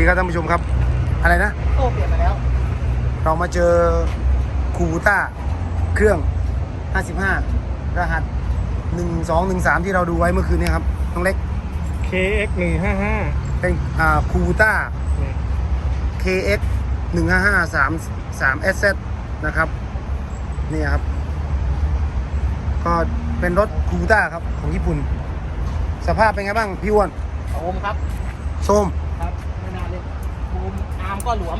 ดีครับท่านผู้ชมครับ อะไรนะโต้เปลี่ยนไปแล้ว เรามาเจอคูบูต้าเครื่อง 55 รหัส 1213 ที่เราดูไว้เมื่อคืนเนี้ครับน้องเล็ก KX หนึ่งห้าห้าเป็นอ่าคูบูต้า KX 155 3 3 SZ นะครับนี่ครับ ก็เป็นรถคูบูต้าครับ ของญี่ปุ่น สภาพเป็นไงบ้าง พี่อ้วนโอมครับส้มครับไม่น่าเล่นบูมอาร์ม ก็หลวม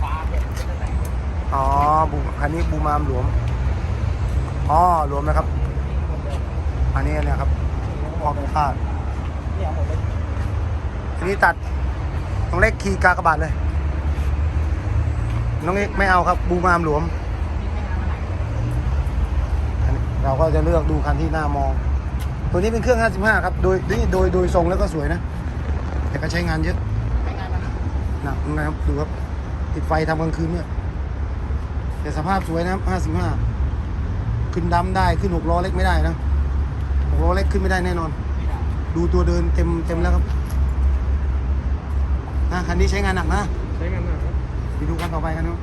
ขวาเนี่ยเป็นอะไรอ๋อบูคันนี้บูมามหลวมอ๋อหลวมนะครับ อันนี้เนี่ยครับออกคาดเนี่ยหมดเลยทีนี้ตัดน้องเล็กขี่กากระบาดเลย น้องเล็กไม่เอาครับ บูมามหลวมอันนี้เราก็จะเลือกดูคันที่หน้ามอง ตัวนี้เป็นเครื่อง 55 ครับ โดยนี่โดยโดยทรงแล้วก็สวยนะ แต่ก็ใช้งานเยอะ หนักนะครับดูครับติดไฟทำกลางคืนเนี่ยแต่สภาพสวยนะครับ55 ขึ้นดำได้ขึ้นหกล้อเล็กไม่ได้นะหกล้อเล็กขึ้นไม่ได้แน่นอน ดูตัวเดินเต็มเต็มแล้วครับนะคันนี้ใช้งานหนักนะใช้งานหนักครับไปดูกันต่อไปกันนะ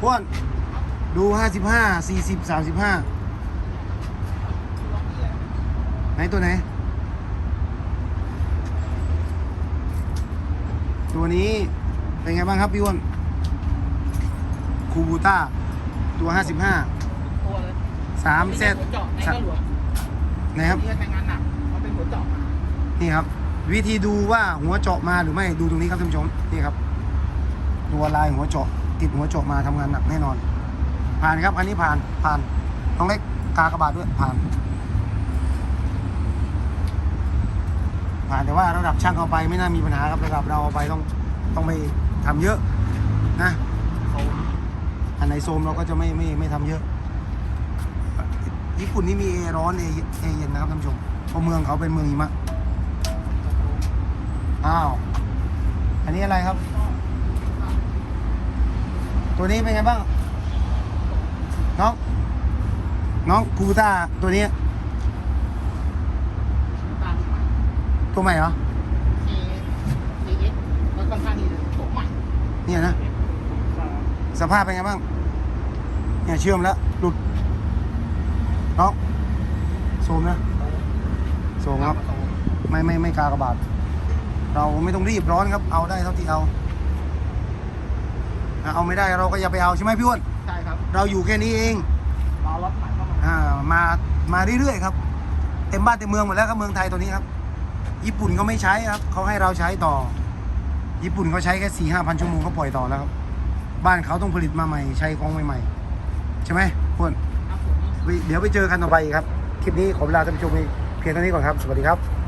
พวนดูห้าสิบห้าสี่สิบสามสิบห้าไหนตัวไหน ตัวนี้เป็นไงบ้างครับพี่อ้วนคูบูต้าตัวห้าสิบห้าตัวเลยสามเซตหัวเจาะในก็หลวมนะครับนี่ก็ใช้งานหนักมันเป็นหัวเจาะมานี่ครับ วิธีดูว่าหัวเจาะมาหรือไม่ดูตรงนี้ครับท่านผู้ชมนี่ครับ ตัวลายหัวเจาะติดหัวเจาะมาทำงานหนักแน่นอน ผ่านครับอันนี้ผ่านผ่านต้องเล็กกากระบาดด้วยผ่าน ผ่าน แต่ว่าระดับช่างเอาไปไม่น่ามีปัญหาครับระดับเราเอาไปต้องต้องไม่ทำเยอะนะอันไหนโซมเราก็จะไม่ไม่ไม่ทำเยอะ ญี่ปุ่นนี่มีเอร้อนเอเอเย็นนะครับท่านผู้ชมเพราะเมืองเขาเป็นเมืองหิมะอ้าวอันนี้อะไรครับ ตัวนี้เป็นไงบ้างน้องน้องคูต้าตัวนี้ ตามมา ตัวใหม่เหรอเคเคเอ็กแล้วค่อนข้างที่จะโฉมใหม่เนี่ยนะ สภาพเป็นไงบ้าง เนี่ยเชื่อมแล้ว หลุดน้องโซมนะโซมครับโซมไม่ไม่ไม่กากระบาด เราไม่ต้องรีบร้อนครับ เอาได้เท่าที่เอาอะเอาไม่ได้เราก็อย่าไปเอาใช่ไหมพี่อ้วน ใช่ครับเราอยู่แค่นี้เองรอรถใหม่เข้ามา อ่ามา มาเรื่อยๆครับ เต็มบ้านเต็มเมืองหมดแล้วครับเมืองไทยตัวนี้ครับ ญี่ปุ่นเขาไม่ใช้ครับเขาให้เราใช้ต่อ ญี่ปุ่นเขาใช้แค่สี่ห้าพันชั่วโมงเขาปล่อยต่อแล้วครับ บ้านเขาต้องผลิตมาใหม่ใช้ของใหม่ๆ ใช่ไหมพี่อ้วนครับผมเดี๋ยวไปเจอกันต่อไปอีกครับ คลิปนี้ขอเวลาท่านผู้ชมเพียงเท่านี้ก่อนครับ สวัสดีครับ